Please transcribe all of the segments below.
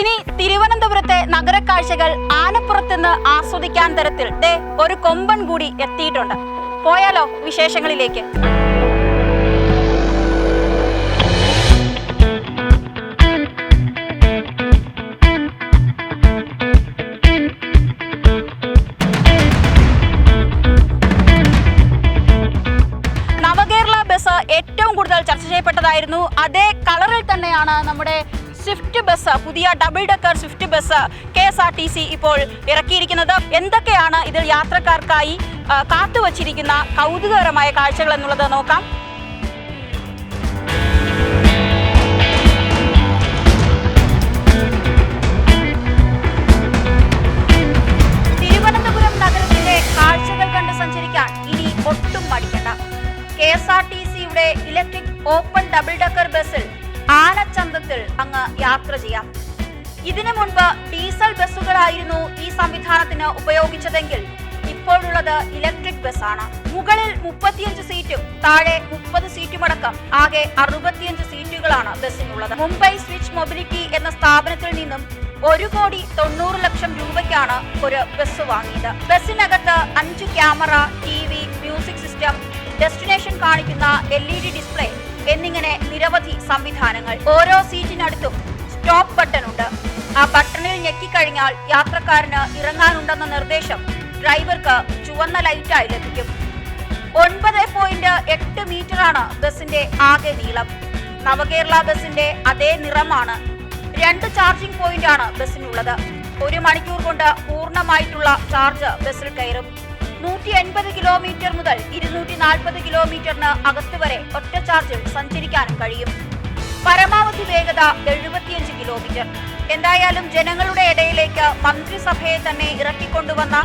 ഇനി തിരുവനന്തപുരത്തെ നഗരക്കാഴ്ചകൾ ആനപ്പുറത്തുനിന്ന് ആസ്വദിക്കാൻ തരത്തിൽ ദേ ഒരു കൊമ്പൻ കൂടി എത്തിയിട്ടുണ്ട്. പോയാലോ വിശേഷങ്ങളിലേക്ക്. നവകേരള ബസ് ഏറ്റവും കൂടുതൽ ചർച്ച ചെയ്യപ്പെട്ടതായിരുന്നു. അതേ കളറിൽ തന്നെയാണ് നമ്മുടെ സ്വിഫ്റ്റ് ബസ് പുതിയ double decker Swift bus K S R T C ഇപ്പോൾ ഇറക്കിയിരിക്കുന്നത്. എന്തൊക്കെയാണ് ഇതിൽ യാത്രക്കാർക്കായി കാത്തുവച്ചിരിക്കുന്ന കൗതുകകരമായ കാഴ്ചകൾ എന്നുള്ളത് നോക്കാം. തിരുവനന്തപുരം സഞ്ചരിക്കാൻ ഇനി ഒട്ടും മടിക്കണ്ട. കെ എസ് ആർ ടി സിയുടെ ഇലക്ട്രിക് ഓപ്പൺ ഡബിൾ ഡക്കർ ബസ്സിൽ ആനച്ചന്തത്തിൽ അങ്ങ് യാത്ര ചെയ്യാം. ഇതിനു മുൻപ് ഡീസൽ ബസ്സുകളായിരുന്നു ഈ സംവിധാനത്തിന് ഉപയോഗിച്ചതെങ്കിൽ ഇപ്പോഴുള്ളത് ഇലക്ട്രിക് ബസ്സാണ്. മുകളിൽ മുപ്പത്തിയഞ്ച് സീറ്റും താഴെ മുപ്പത് സീറ്റുമടക്കം ആകെ അറുപത്തിയഞ്ച് സീറ്റുകളാണ് ബസ്സിനുള്ളത്. മുംബൈ സ്വിച്ച് മൊബിലിറ്റി എന്ന സ്ഥാപനത്തിൽ നിന്നും ഒരു കോടി തൊണ്ണൂറ് ലക്ഷം രൂപയ്ക്കാണ് ഒരു ബസ് വാങ്ങിയത്. ബസ്സിനകത്ത് അഞ്ച് camera T music system destination കാണിക്കുന്ന എൽ ഡിസ്പ്ലേ എന്നിങ്ങനെ നിരവധി സംവിധാനങ്ങൾ. ഓരോ സീറ്റിനടുത്തും സ്റ്റോപ്പ് ബട്ടൺ ഉണ്ട് ആ ബട്ടണിൽ ഞെക്കിക്കഴിഞ്ഞാൽ യാത്രക്കാരന് ഇറങ്ങാനുണ്ടെന്ന നിർദ്ദേശം ഡ്രൈവർക്ക് ചുവന്ന ലൈറ്റായി ലഭിക്കും. ഒൻപത് പോയിന്റ് എട്ട് മീറ്ററാണ് ബസിന്റെ ആകെ നീളം. നവകേരള ബസിന്റെ അതേ നിറമാണ്. രണ്ട് ചാർജിംഗ് പോയിന്റാണ് ബസ്സിനുള്ളത്. ഒരു മണിക്കൂർ കൊണ്ട് പൂർണമായിട്ടുള്ള ചാർജ് ബസ്സിൽ കയറും. നൂറ്റി എൺപത് കിലോമീറ്റർ മുതൽ ഇരുന്നൂറ്റി നാൽപ്പത് കിലോമീറ്ററിന് അകത്ത് വരെ ഒറ്റ ചാർജിൽ സഞ്ചരിക്കാനും കഴിയും. പരമാവധി വേഗത എഴുപത്തിയഞ്ച് കിലോമീറ്റർ. എന്തായാലും ജനങ്ങളുടെ ഇടയിലേക്ക് മന്ത്രിസഭയെ തന്നെ ഇറക്കിക്കൊണ്ടുവന്ന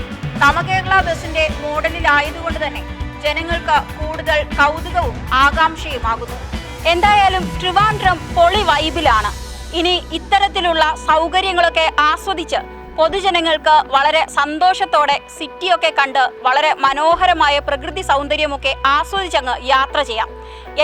നവകേരള ബസിന്റെ മോഡലിലായതുകൊണ്ട് തന്നെ ജനങ്ങൾക്ക് കൂടുതൽ കൗതുകവും ആകാംക്ഷയുമാകുന്നു. എന്തായാലും ട്രിവാൻഡ്രം പൊളി വൈബിലാണ്. ഇനി ഇത്തരത്തിലുള്ള സൗകര്യങ്ങളൊക്കെ ആസ്വദിച്ച് പൊതുജനങ്ങൾക്ക് വളരെ സന്തോഷത്തോടെ സിറ്റിയൊക്കെ കണ്ട് വളരെ മനോഹരമായ പ്രകൃതി സൗന്ദര്യമൊക്കെ ആസ്വദിച്ചങ്ങ് യാത്ര ചെയ്യാം.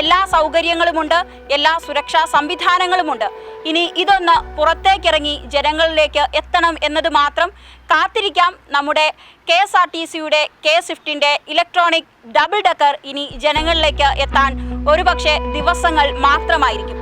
എല്ലാ സൗകര്യങ്ങളുമുണ്ട് എല്ലാ സുരക്ഷാ സംവിധാനങ്ങളുമുണ്ട്. ഇനി ഇതൊന്ന് പുറത്തേക്കിറങ്ങി ജനങ്ങളിലേക്ക് എത്തണം എന്നത് മാത്രം കാത്തിരിക്കാം നമ്മുടെ കെ എസ് ആർ ടി സിയുടെ കെ സ്വിഫ്റ്റിന്റെ ഇലക്ട്രോണിക് ഡബിൾ ഡക്കർ ഇനി ജനങ്ങളിലേക്ക് എത്താൻ ഒരുപക്ഷെ ദിവസങ്ങൾ മാത്രമായിരിക്കും.